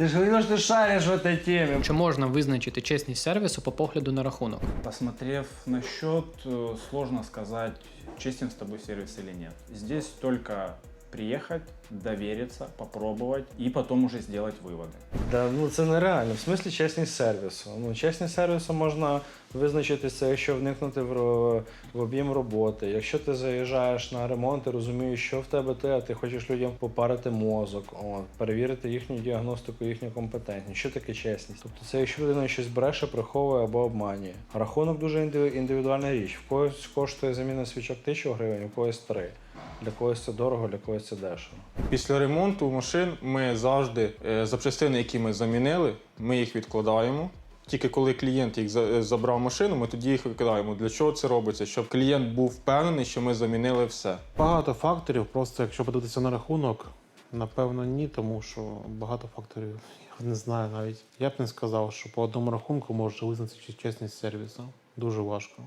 Ты же говорил, что шаришь в этой теме. Чи можна визначити чесність сервісу по погляду на рахунок? Посмотрев на счет, э, сложно сказать, честен с тобой сервис или нет. Здесь только приехать, довериться, попробовать и потом уже сделать выводы. Да, ну це нереально. В смислі чесність сервісу. Ну, чесність сервісу можна визначити якщо вникнути в, в об'єм роботи. Якщо ти заїжджаєш на ремонт і розумієш, що в тебе те, а ти хочеш людям попарити мозок, от, перевірити їхню діагностику, їхню компетентність. Що таке чесність? Тобто це якщо людина щось бреше, приховує або обманює. Рахунок дуже індивідуальна річ. В когось коштує заміна свічок тисячу гривень, у когось три. Для когось це дорого, для когось це дешево. Після ремонту машин ми завжди е, запчастини, які ми замінили, ми їх відкладаємо. Тільки коли клієнт їх е, забрав машину, ми тоді їх викидаємо. Для чого це робиться? Щоб клієнт був впевнений, що ми замінили все. Багато факторів, просто якщо подивитися на рахунок, напевно, ні, тому що багато факторів я не знаю навіть. Я б не сказав, що по одному рахунку може визначити чесність сервісу. Дуже важко.